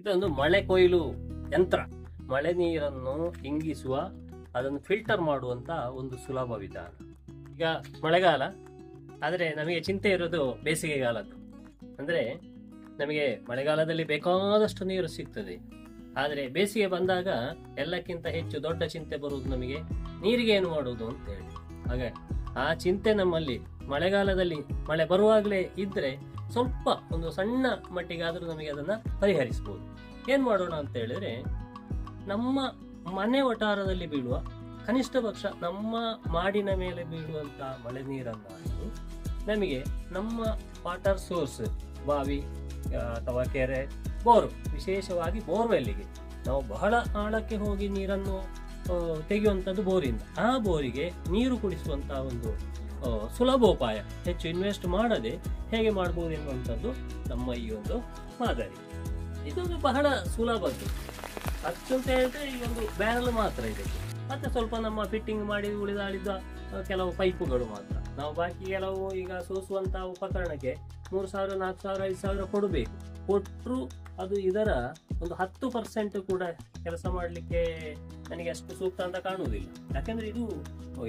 ಇದೊಂದು ಮಳೆ ಕೊಯ್ಲು ಯಂತ್ರ. ಮಳೆ ನೀರನ್ನು ಇಂಗಿಸುವ, ಅದನ್ನು ಫಿಲ್ಟರ್ ಮಾಡುವಂತ ಒಂದು ಸುಲಭ ವಿಧಾನ. ಈಗ ಮಳೆಗಾಲ, ಆದರೆ ನಮಗೆ ಚಿಂತೆ ಇರೋದು ಬೇಸಿಗೆಗಾಲದ್ದು. ಅಂದ್ರೆ ನಮಗೆ ಮಳೆಗಾಲದಲ್ಲಿ ಬೇಕಾದಷ್ಟು ನೀರು ಸಿಗ್ತದೆ. ಆದರೆ ಬೇಸಿಗೆ ಬಂದಾಗ ಎಲ್ಲಕ್ಕಿಂತ ಹೆಚ್ಚು ದೊಡ್ಡ ಚಿಂತೆ ಬರುವುದು ನಮಗೆ ನೀರಿಗೆ ಏನು ಮಾಡುವುದು ಅಂತ ಹೇಳಿ ಹಾಗೆ ಆ ಚಿಂತೆ ನಮ್ಮಲ್ಲಿ ಮಳೆಗಾಲದಲ್ಲಿ ಮಳೆ ಬರುವಾಗಲೇ ಇದ್ದರೆ ಸ್ವಲ್ಪ ಒಂದು ಸಣ್ಣ ಮಟ್ಟಿಗಾದರೂ ನಮಗೆ ಅದನ್ನು ಪರಿಹರಿಸಬಹುದು ಏನು ಮಾಡೋಣ ಅಂತ ಹೇಳಿದ್ರೆ, ನಮ್ಮ ಮನೆ ವಟಾರದಲ್ಲಿ ಬೀಳುವ ಕನಿಷ್ಠ ಪಕ್ಷ ನಮ್ಮ ಮಾಡಿನ ಮೇಲೆ ಬೀಳುವಂಥ ಮಳೆ ನೀರನ್ನು ನಮಗೆ ನಮ್ಮ ವಾಟರ್ ಸೋರ್ಸ್ ಬಾವಿ ಅಥವಾ ಕೆರೆ, ಬೋರ್, ವಿಶೇಷವಾಗಿ ಬೋರ್ವೆಲ್ಲಿಗೆ ನಾವು ಬಹಳ ಆಳಕ್ಕೆ ಹೋಗಿ ನೀರನ್ನು ತೆಗೆಯುವಂಥದ್ದು ಬೋರಿಂದ ಆ ಬೋರಿಗೆ ನೀರು ಕುಡಿಸುವಂಥ ಒಂದು ಸುಲಭೋಪಾಯ ಹೆಚ್ಚು ಇನ್ವೆಸ್ಟ್ ಮಾಡದೆ ಹೇಗೆ ಮಾಡ್ಬೋದು ಎನ್ನುವಂಥದ್ದು ನಮ್ಮ ಈ ಒಂದು ಮಾದರಿ. ಇದೊಂದು ಬಹಳ ಸುಲಭದ್ದು ಅಂತ ಹೇಳಿದ್ರೆ ಈ ಒಂದು ಬ್ಯಾರಲ್ ಮಾತ್ರ ಇದೆ. ಮತ್ತೆ ಸ್ವಲ್ಪ ನಮ್ಮ ಫಿಟ್ಟಿಂಗ್ ಮಾಡಿ ಉಳಿದಾಡಿದ ಕೆಲವು ಪೈಪುಗಳು ಮಾತ್ರ. ನಾವು ಬಾಕಿ ಕೆಲವು ಈಗ ಸೋಸುವಂತಹ ಉಪಕರಣಕ್ಕೆ ಮೂರು ಸಾವಿರ, ನಾಲ್ಕು ಸಾವಿರ, ಐದು ಸಾವಿರ ಕೊಡಬೇಕು. ಕೊಟ್ಟರು ಅದು ಇದರ ಒಂದು ಹತ್ತು ಪರ್ಸೆಂಟ್ ಕೂಡ ಕೆಲಸ ಮಾಡಲಿಕ್ಕೆ ನನಗೆ ಅಷ್ಟು ಸೂಕ್ತ ಅಂತ ಕಾಣುವುದಿಲ್ಲ. ಯಾಕಂದ್ರೆ ಇದು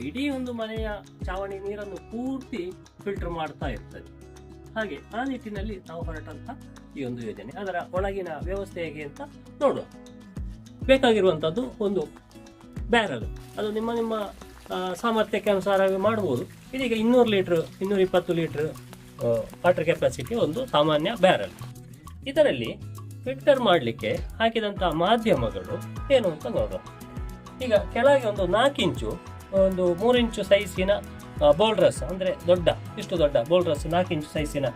ಇಡೀ ಒಂದು ಮನೆಯ ಚಾವಣಿ ನೀರನ್ನು ಪೂರ್ತಿ ಫಿಲ್ಟರ್ ಮಾಡ್ತಾ ಇರ್ತದೆ. ಹಾಗೆ ಆ ನಿಟ್ಟಿನಲ್ಲಿ ನಾವು ಹೊರಟಂತ ಈ ಒಂದು ಯೋಜನೆ. ಅದರ ಒಳಗಿನ ವ್ಯವಸ್ಥೆ ಹೇಗೆ ಅಂತ ನೋಡುವ. ಬೇಕಾಗಿರುವಂಥದ್ದು ಒಂದು ಬ್ಯಾರಲ್. ಅದು ನಿಮ್ಮ ನಿಮ್ಮ ಸಾಮರ್ಥ್ಯಕ್ಕೆ ಅನುಸಾರ ಮಾಡ್ಬೋದು. ಇದೀಗ ಇನ್ನೂರು ಲೀಟ್ರ್, ಇನ್ನೂರ ಇಪ್ಪತ್ತು ಲೀಟ್ರ್ ವಾಟರ್ ಕೆಪಾಸಿಟಿ ಒಂದು ಸಾಮಾನ್ಯ ಬ್ಯಾರಲ್. ಇದರಲ್ಲಿ ಫಿಲ್ಟರ್ ಮಾಡಲಿಕ್ಕೆ ಹಾಕಿದಂಥ ಮಾಧ್ಯಮಗಳು ಏನು ಅಂತ ನೋಡೋಣ ಈಗ ಕೆಳಗೆ ಒಂದು ನಾಲ್ಕು ಇಂಚು, ಒಂದು ಮೂರು ಇಂಚು ಸೈಜಿನ ಬೋಲ್ಡ್ರಸ್ ಅಂದರೆ ದೊಡ್ಡ, ಇಷ್ಟು ದೊಡ್ಡ ಬೋಲ್ಡ್ರಸ್ ನಾಲ್ಕು ಇಂಚು ಸೈಜಿನ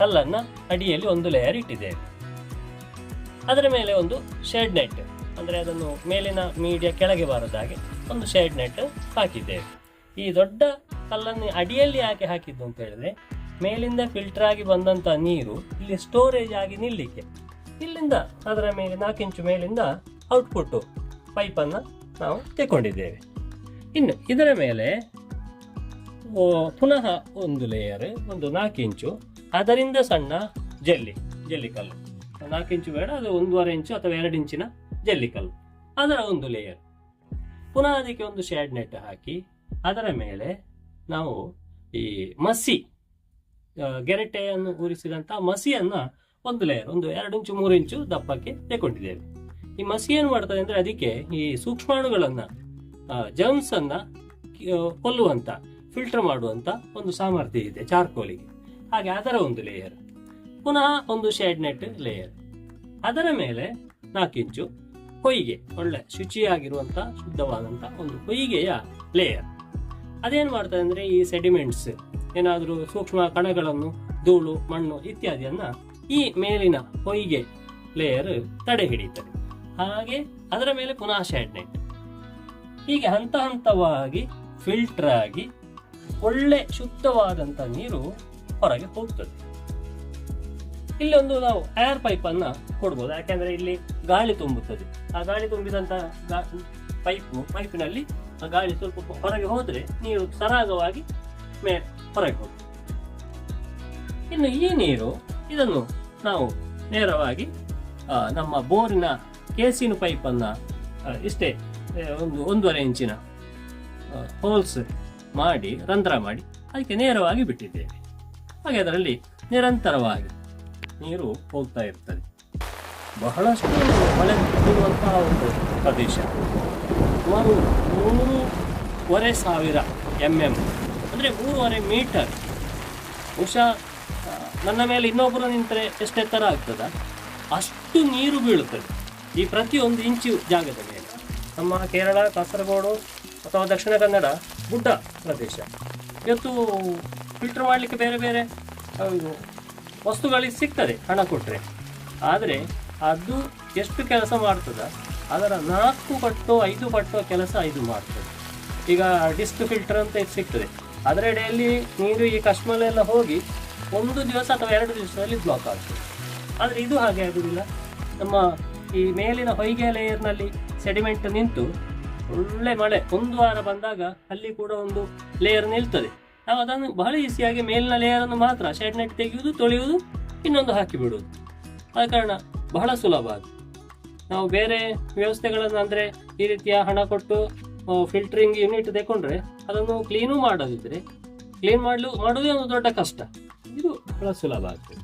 ಕಲ್ಲನ್ನು ಅಡಿಯಲ್ಲಿ ಒಂದು ಲೇಯರ್ ಇಟ್ಟಿದ್ದೇವೆ. ಅದರ ಮೇಲೆ ಒಂದು ಶೇಡ್ ನೆಟ್ ಅಂದರೆ ಅದನ್ನು ಮೇಲಿನ ಮೀಡಿಯಾ ಕೆಳಗೆ ಬಾರದ ಒಂದು ಶೇಡ್ ನೆಟ್ ಹಾಕಿದ್ದೇವೆ. ಈ ದೊಡ್ಡ ಕಲ್ಲನ್ನು ಅಡಿಯಲ್ಲಿ ಯಾಕೆ ಹಾಕಿದ್ದು ಅಂತ ಹೇಳಿದ್ರೆ, ಮೇಲಿಂದ ಫಿಲ್ಟರ್ ಆಗಿ ಬಂದಂಥ ನೀರು ಇಲ್ಲಿ ಸ್ಟೋರೇಜ್ ಆಗಿ ನಿಲ್ಲಿಕ್ಕೆ ಇಲ್ಲಿಂದ, ಅದರ ಮೇಲೆ ನಾಲ್ಕು ಇಂಚು ಮೇಲಿಂದ ಔಟ್ಪುಟ್ಟು ಪೈಪನ್ನು ನಾವು ತೆಕೊಂಡಿದ್ದೇವೆ ಇನ್ನು ಇದರ ಮೇಲೆ ಪುನಃ ಒಂದು ಲೇಯರ್ ಒಂದು ನಾಲ್ಕು ಇಂಚು, ಅದರಿಂದ ಸಣ್ಣ ಜಲ್ಲಿ ಜಲ್ಲಿ ಕಲ್ಲು. ನಾಲ್ಕು ಇಂಚು ಬೇಡ, ಅದು ಒಂದೂವರೆ ಇಂಚು ಅಥವಾ ಎರಡು ಇಂಚಿನ ಜಲ್ಲಿ ಕಲ್ಲು. ಅದರ ಒಂದು ಲೇಯರ್ ಪುನಃ ಅದಕ್ಕೆ ಒಂದು ಶೇಡ್ ನೆಟ್ ಹಾಕಿ, ಅದರ ಮೇಲೆ ನಾವು ಈ ಮಸಿ ಗೆರೆಟೆಯನ್ನು ಮಸಿಯನ್ನು ಮಸಿಯನ್ನ ಒಂದು ಲೇಯರ್ ಒಂದು ಎರಡು ಇಂಚು ಮೂರು ಇಂಚು ದಪ್ಪಕ್ಕೆ ತೆಕೊಂಡಿದ್ದೇವೆ ಈ ಮಸಿ ಏನು ಮಾಡ್ತದೆ ಅಂದರೆ ಅದಕ್ಕೆ ಈ ಸೂಕ್ಷ್ಮಾಣುಗಳನ್ನು ಜರ್ಮ್ಸ್ ಅನ್ನು ಆ, ಕೊಲ್ಲುವಂತ ಫಿಲ್ಟರ್ ಮಾಡುವಂಥ ಒಂದು ಸಾಮರ್ಥ್ಯ ಇದೆ ಚಾರ್ಕೋಲಿಗೆ ಹಾಗೆ ಅದರ ಒಂದು ಲೇಯರ್ ಪುನಃ ಒಂದು ಶೇಡ್ ನೆಟ್ ಲೇಯರ್ ಅದರ ಮೇಲೆ ನಾಲ್ಕು ಇಂಚು ಹೊಯ್ಗೆ ಒಳ್ಳೆ ಶುಚಿಯಾಗಿರುವಂಥ ಶುದ್ಧವಾದಂಥ ಒಂದು ಹೊಯ್ಗೆಯ ಲೇಯರ್ ಅದೇನು ಮಾಡ್ತದೆ ಅಂದರೆ ಈ ಸೆಡಿಮೆಂಟ್ಸ್ ಏನಾದರೂ ಸೂಕ್ಷ್ಮ ಕಣಗಳನ್ನು ಧೂಳು ಮಣ್ಣು ಇತ್ಯಾದಿಯನ್ನ ಈ ಮೇಲಿನ ಹೊಯ್ಗೆ ಲೇಯರ್ ತಡೆ ಹಿಡಿಯುತ್ತದೆ ಹಾಗೆ ಅದರ ಮೇಲೆ ಪುನಃ ಶೇಡ್ ನೆಟ್ ಹೀಗೆ ಹಂತ ಹಂತವಾಗಿ ಫಿಲ್ಟರ್ ಆಗಿ ಒಳ್ಳೆ ಶುದ್ಧವಾದಂತ ನೀರು ಹೊರಗೆ ಹೋಗ್ತದೆ. ಇಲ್ಲೊಂದು ನಾವು ಏರ್ ಪೈಪ್ ಅನ್ನ ಕೊಡ್ಬೋದು. ಯಾಕೆಂದ್ರೆ ಇಲ್ಲಿ ಗಾಳಿ ತುಂಬುತ್ತದೆ. ಆ ಗಾಳಿ ತುಂಬಿದಂತ ಪೈಪ್ ಪೈಪಿನಲ್ಲಿ ಆ ಗಾಳಿ ಸ್ವಲ್ಪ ಹೊರಗೆ ಹೋದ್ರೆ ನೀರು ಸರಾಗವಾಗಿ ಮೇ, ಹೊರಗೆ ಹೋಗ್ತದೆ. ಇನ್ನು ಈ ನೀರು ಇದನ್ನು ನಾವು ನೇರವಾಗಿ ನಮ್ಮ ಬೋರಿನ ಕೇಸಿನ ಪೈಪನ್ನು ಇಷ್ಟೇ ಒಂದು ಒಂದೂವರೆ ಇಂಚಿನ ಹೋಲ್ಸ್ ಮಾಡಿ, ರಂಧ್ರ ಮಾಡಿ, ಅದಕ್ಕೆ ನೇರವಾಗಿ ಬಿಟ್ಟಿದ್ದೇವೆ. ಹಾಗೆ ಅದರಲ್ಲಿ ನಿರಂತರವಾಗಿ ನೀರು ಹೋಗ್ತಾ ಇರ್ತದೆ. ಬಹಳಷ್ಟು ಮಳೆ ಬೀಳುವಂತಹ ಒಂದು ಪ್ರದೇಶ. ಸುಮಾರು ಮೂರುವರೆ ಸಾವಿರ ಎಂ ಎಂ ಅಂದರೆ ಮೂರುವರೆ ಮೀಟರ್, ಬಹುಶಃ ನನ್ನ ಮೇಲೆ ಇನ್ನೊಬ್ಬರು ನಿಂತರೆ ಎಷ್ಟು ಎತ್ತರ ಆಗ್ತದ? ಅಷ್ಟು ನೀರು ಬೀಳುತ್ತದೆ ಈ ಪ್ರತಿಯೊಂದು ಇಂಚು ಜಾಗದ ಮೇಲೆ. ನಮ್ಮ ಕೇರಳ, ಕಾಸರಗೋಡು ಅಥವಾ ದಕ್ಷಿಣ ಕನ್ನಡ ಗುಡ್ಡ ಪ್ರದೇಶ. ಇವತ್ತು ಫಿಲ್ಟರ್ ಮಾಡಲಿಕ್ಕೆ ಬೇರೆ ಬೇರೆ ವಸ್ತುಗಳಿಗೆ ಸಿಗ್ತದೆ ಹಣ ಕೊಟ್ಟರೆ ಆದರೆ ಅದು ಎಷ್ಟು ಕೆಲಸ ಮಾಡ್ತದ? ಅದರ ನಾಲ್ಕು ಪಟ್ಟು, ಐದು ಪಟ್ಟು ಕೆಲಸ ಇದು ಮಾಡ್ತದೆ. ಈಗ ಡಿಸ್ಕ್ ಫಿಲ್ಟರ್ ಅಂತ ಸಿಗ್ತದೆ. ಅದರ ಅಡಿಯಲ್ಲಿ ನೀರು ಈ ಕಶ್ಮಲೆಲ್ಲ ಹೋಗಿ ಒಂದು ದಿವಸ ಅಥವಾ ಎರಡು ದಿವಸದಲ್ಲಿ ಬ್ಲಾಕ್ ಆಗ್ತದೆ ಆದರೆ ಇದು ಹಾಗೆ ಆಗುವುದಿಲ್ಲ ನಮ್ಮ ಈ ಮೇಲಿನ ಹೊಯ್ಗೆ ಲೇಯರ್ನಲ್ಲಿ ಸೆಡಿಮೆಂಟ್ ನಿಂತು ಒಳ್ಳೆ ಮಳೆ ಒಂದು ವಾರ ಬಂದಾಗ ಅಲ್ಲಿ ಕೂಡ ಒಂದು ಲೇಯರ್ ನಿಲ್ತದೆ. ನಾವು ಅದನ್ನು ಬಹಳ ಈಸಿಯಾಗಿ ಮೇಲಿನ ಲೇಯರ್ ಅನ್ನು ಮಾತ್ರ ಶೆಡ್ ನೆಟ್ ತೆಗೆಯುವುದು, ತೊಳೆಯುವುದು, ಇನ್ನೊಂದು ಹಾಕಿ ಬಿಡುವುದು. ಆದ ಕಾರಣ ಬಹಳ ಸುಲಭ ಅದು. ನಾವು ಬೇರೆ ವ್ಯವಸ್ಥೆಗಳನ್ನು ಅಂದರೆ ಈ ರೀತಿಯ ಹಣ ಕೊಟ್ಟು ಫಿಲ್ಟ್ರಿಂಗ್ ಯೂನಿಟ್ ತಗೊಂಡ್ರೆ ಅದನ್ನು ಕ್ಲೀನು ಮಾಡೋದಿದ್ರೆ ಕ್ಲೀನ್ ಮಾಡಲು ಮಾಡುವುದೇ ಒಂದು ದೊಡ್ಡ ಕಷ್ಟ. ಇದು ಬಹಳ ಸುಲಭ ಆಗ್ತದೆ.